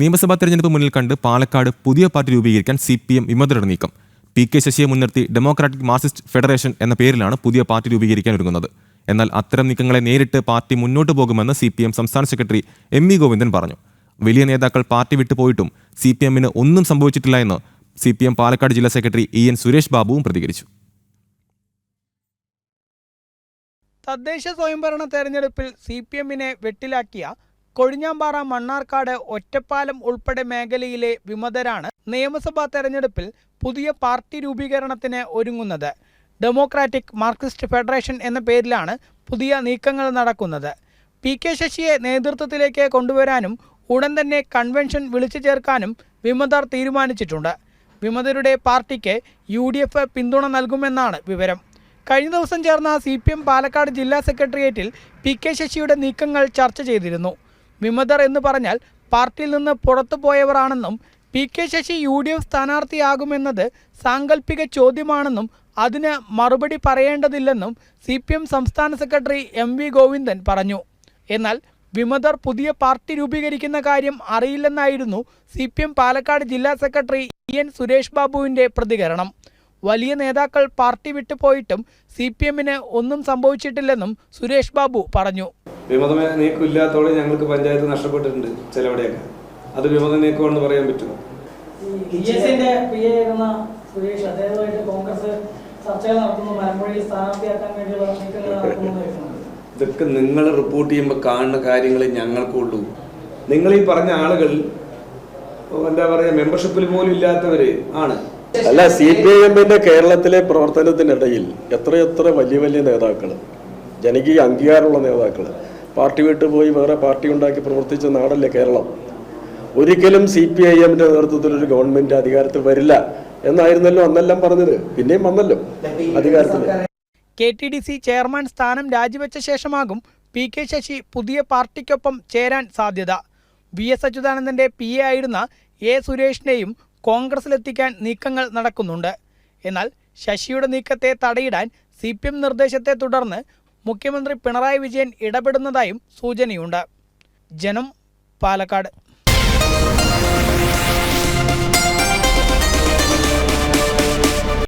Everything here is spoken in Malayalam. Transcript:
നിയമസഭാ തെരഞ്ഞെടുപ്പ് മുന്നിൽ കണ്ട് പാലക്കാട് പുതിയ പാർട്ടി രൂപീകരിക്കാൻ സി പി എം വിമതരുടെ നീക്കം. പി കെ ശശിയെ മുൻനിർത്തി ഡെമോക്രാറ്റിക് മാർക്സിസ്റ്റ് ഫെഡറേഷൻ എന്ന പേരിലാണ് പുതിയ പാർട്ടി രൂപീകരിക്കാൻ ഒരുങ്ങുന്നത്. എന്നാൽ അത്തരം നീക്കങ്ങളെ നേരിട്ട് പാർട്ടി മുന്നോട്ട് പോകുമെന്ന് സി പി എം സംസ്ഥാന സെക്രട്ടറി എം വി ഗോവിന്ദൻ പറഞ്ഞു. വലിയ നേതാക്കൾ പാർട്ടി വിട്ടുപോയിട്ടും സി പി എമ്മിന് ഒന്നും സംഭവിച്ചിട്ടില്ല എന്ന് സി പി എം പാലക്കാട് ജില്ലാ സെക്രട്ടറി ഇ എൻ സുരേഷ് ബാബുവും പ്രതികരിച്ചു. തദ്ദേശ സ്വയംഭരണ തെരഞ്ഞെടുപ്പിൽ സി പി എമ്മിനെ വെട്ടിലാക്കിയ കൊഴിഞ്ഞാമ്പാറ മണ്ണാർക്കാട് ഒറ്റപ്പാലം ഉൾപ്പെടെ മേഖലയിലെ വിമതരാണ് നിയമസഭാ തെരഞ്ഞെടുപ്പിൽ പുതിയ പാർട്ടി രൂപീകരണത്തിന് ഒരുങ്ങുന്നത്. ഡെമോക്രാറ്റിക് മാർക്സിസ്റ്റ് ഫെഡറേഷൻ എന്ന പേരിലാണ് പുതിയ നീക്കങ്ങൾ നടക്കുന്നത്. പി കെ ശശിയെ നേതൃത്വത്തിലേക്ക് കൊണ്ടുവരാനും ഉടൻ തന്നെ കൺവെൻഷൻ വിളിച്ചു ചേർക്കാനും വിമതർ തീരുമാനിച്ചിട്ടുണ്ട്. വിമതരുടെ പാർട്ടിക്ക് യു ഡി എഫ് പിന്തുണ നൽകുമെന്നാണ് വിവരം. കഴിഞ്ഞ ദിവസം ചേർന്ന സി പി എം പാലക്കാട് ജില്ലാ സെക്രട്ടേറിയറ്റിൽ പി കെ ശശിയുടെ നീക്കങ്ങൾ ചർച്ച ചെയ്തിരുന്നു. വിമതർ എന്ന് പറഞ്ഞാൽ പാർട്ടിയിൽ നിന്ന് പുറത്തു പോയവരാണെന്നും P K Sasi U D F സ്ഥാനാർത്ഥിയാകുമെന്നത് സാങ്കല്പിക ചോദ്യമാണെന്നും അതിന് മറുപടി പറയേണ്ടതില്ലെന്നും സി പി എം സംസ്ഥാന സെക്രട്ടറി എം വി ഗോവിന്ദൻ പറഞ്ഞു. എന്നാൽ വിമതർ പുതിയ പാർട്ടി രൂപീകരിക്കുന്ന കാര്യം അറിയില്ലെന്നായിരുന്നു സി പി എം പാലക്കാട് ജില്ലാ സെക്രട്ടറി ഇ എൻ സുരേഷ് ബാബുവിന്റെ പ്രതികരണം. വലിയ നേതാക്കൾ പാർട്ടി വിട്ടുപോയിട്ടും സി പി എമ്മിന് ഒന്നും സംഭവിച്ചിട്ടില്ലെന്നും സുരേഷ് ബാബു പറഞ്ഞു. വിമത നീക്കമില്ലാത്തോടെ ഞങ്ങൾക്ക് പഞ്ചായത്ത് നഷ്ടപ്പെട്ടിട്ടുണ്ട് ചിലവിടെയൊക്കെ. അത് വിമത നീക്കമാണെന്ന് പറയാൻ പറ്റുമോ? സുരേഷ് അദ്ദേഹമായിട്ട് കോൺഗ്രസ് ചർച്ചകൾ നടത്തുന്നു. മലമ്പുഴയിൽ സ്ഥാനാർത്ഥിയാക്കാൻ വേണ്ടിയുള്ള നീക്കങ്ങൾ നടത്തുന്നു എന്ന് കേൾക്കുന്നുണ്ട്. ഇതൊക്കെ നിങ്ങൾ റിപ്പോർട്ട് ചെയ്യുമ്പോൾ കാണുന്ന കാര്യങ്ങൾ ഞങ്ങൾക്കുള്ളൂ. നിങ്ങൾ ഈ പറഞ്ഞ ആളുകൾ എന്താ പറയുക മെമ്പർഷിപ്പിൽ പോലും ഇല്ലാത്തവര് ആണ്. അല്ല സി പി ഐ എമ്മിന്റെ കേരളത്തിലെ പ്രവർത്തനത്തിനിടയിൽ എത്രയെത്ര വലിയ വലിയ നേതാക്കൾ ജനകീയ അംഗീകാരമുള്ള നേതാക്കൾ പാർട്ടി വിട്ടു പോയി വേറെ പാർട്ടി ഉണ്ടാക്കി പ്രവർത്തിച്ച നാടല്ലേ കേരളം? ഒരിക്കലും സി പി ഐ എമ്മിന്റെ നേതൃത്വത്തിൽ ഒരു ഗവൺമെന്റ് അധികാരത്തിൽ വരില്ല എന്നായിരുന്നല്ലോ അന്നെല്ലാം പറഞ്ഞത്. പിന്നെയും വന്നല്ലോ അധികാരത്തിൽ. K T D C chairman സ്ഥാനം രാജിവെച്ച ശേഷമാകും പി കെ ശശി പുതിയ പാർട്ടിക്കൊപ്പം ചേരാൻ സാധ്യത. വി എസ് അച്യുതാനന്ദന്റെ പി എ ആയിരുന്ന എ സുരേഷിനെയും കോൺഗ്രസിലെത്തിക്കാൻ നീക്കങ്ങൾ നടക്കുന്നുണ്ട്. എന്നാൽ ശശിയുടെ നീക്കത്തെ തടയിടാൻ സി പി എം നിർദ്ദേശത്തെ തുടർന്ന് മുഖ്യമന്ത്രി പിണറായി വിജയൻ ഇടപെടുന്നതായും സൂചനയുണ്ട്. ജനം പാലക്കാട്.